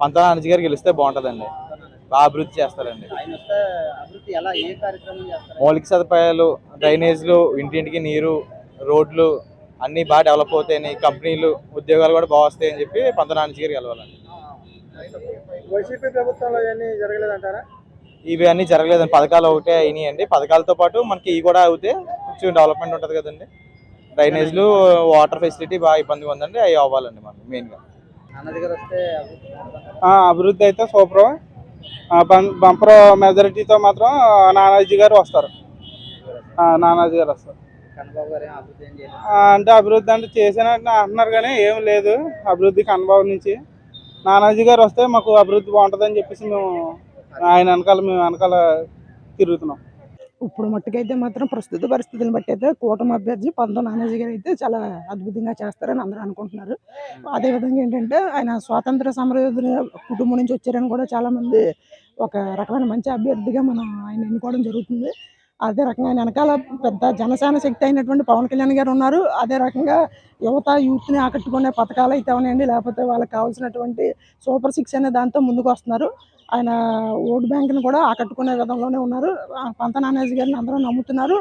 పంతొమ్మిది అంజి గారు గెలిస్తే బాగుంటుందండి. బాగా అభివృద్ధి చేస్తారండి. ఆయన వస్తే అభివృద్ధి ఎలా ఏ కార్యక్రమం చేస్తారు? మౌలిక సదుపాయాలు డ్రైనేజ్లు ఇంటింటికి నీరు రోడ్లు అన్నీ బాగా డెవలప్ అవుతాయని కంపెనీలు ఉద్యోగాలు కూడా బాగా వస్తాయని చెప్పి పంతొమ్మిది అంజి గారు గెలవాలండి. వైసీపీ ప్రభుత్వంలో ఇవన్నీ జరగలేదంటారా? ఇవి అన్నీ జరగలేదండి. పథకాలు ఒకటే అయినాయి అండి పథకాలతో పాటు మనకి ఇవి కూడా అవుతే కొంచెం డెవలప్మెంట్ ఉంటుంది కదండి. డ్రైనేజ్లు వాటర్ ఫెసిలిటీ బాగా ఇబ్బందిగా ఉందండి. అవి అవ్వాలండి మనకి మెయిన్గా అభివృద్ధి అయితే సూపర్. బంపర్ మెజారిటీతో మాత్రం నానాజీ గారు వస్తారు. నానాజీ గారు వస్తారు. అంటే అభివృద్ధి అంటే చేసినట్టు అంటున్నారు కానీ ఏం లేదు. అభివృద్ధి కన్నబాబు నుంచి. నానాజీ గారు వస్తే మాకు అభివృద్ధి బాగుంటుందని చెప్పేసి మేము ఆయన వెనకాల మేము వెనకాల తిరుగుతున్నాం. ఇప్పుడు మట్టుకైతే మాత్రం ప్రస్తుత పరిస్థితులను బట్టి అయితే కూటమి అభ్యర్థి పంతం నానాజీ గారు అయితే చాలా అద్భుతంగా చేస్తారని అందరూ అనుకుంటున్నారు. అదేవిధంగా ఏంటంటే ఆయన స్వాతంత్ర సమరయోధుల కుటుంబం నుంచి వచ్చారని కూడా చాలా మంది ఒక రకమైన మంచి అభ్యర్థిగా మనం ఆయన ఎన్నుకోవడం జరుగుతుంది. అదే రకంగా వెనకాల పెద్ద జనసేన శక్తి అయినటువంటి పవన్ కళ్యాణ్ గారు ఉన్నారు. అదే రకంగా యువత యూత్ని ఆకట్టుకునే పథకాలు అయితే ఉన్నాయండి. లేకపోతే వాళ్ళకి కావాల్సినటువంటి సూపర్ సిక్స్ అనే దాంతో ముందుకు వస్తున్నారు. ఆయన ఓటు బ్యాంక్ని కూడా ఆకట్టుకునే విధంలోనే ఉన్నారు. పంత నానేజ్ గారిని అందరూ నమ్ముతున్నారు.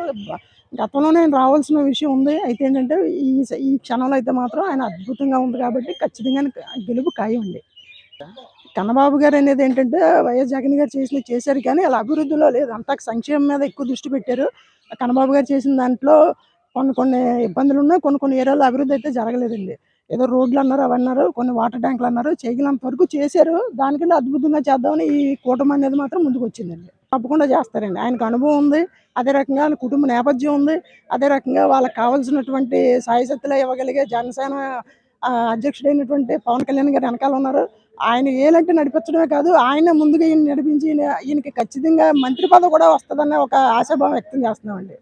గతంలోనే ఆయన రావాల్సిన విషయం ఉంది. అయితే ఏంటంటే ఈ ఈ క్షణంలో అయితే మాత్రం ఆయన అద్భుతంగా ఉంది కాబట్టి ఖచ్చితంగా గెలుపు ఖాయం అండి కన్నబాబు గారు అనేది ఏంటంటే వైఎస్ జగన్ గారు చేసిన చేశారు కానీ అలా అభివృద్ధిలో లేదు. అంతా సంక్షేమం మీద ఎక్కువ దృష్టి పెట్టారు. కన్నబాబు గారు చేసిన దాంట్లో కొన్ని కొన్ని ఇబ్బందులు ఉన్నాయి. కొన్ని కొన్ని ఏరియాలో అభివృద్ధి అయితే జరగలేదండి. ఏదో రోడ్లు అన్నారు అవన్నారు కొన్ని వాటర్ ట్యాంకులు అన్నారు చేయగలంత వరకు చేశారు. దానికంటే అద్భుతంగా చేద్దామని ఈ కూటమి అనేది మాత్రం ముందుకు వచ్చిందండి. తప్పకుండా చేస్తారండి. ఆయనకు అనుభవం ఉంది. అదే రకంగా ఆయన కుటుంబ నేపథ్యం ఉంది. అదే రకంగా వాళ్ళకి కావాల్సినటువంటి సాయశక్తులు ఇవ్వగలిగే జనసేన అధ్యక్షుడైనటువంటి పవన్ కళ్యాణ్ గారు వెనకాల ఉన్నారు. ఆయన ఏలంటే నడిపించడమే కాదు ఆయన ముందుగా ఈయన నడిపించి ఈయనకి ఖచ్చితంగా మంత్రి పదవి కూడా వస్తుందన్న ఒక ఆశాభావం వ్యక్తం చేస్తున్నామండి.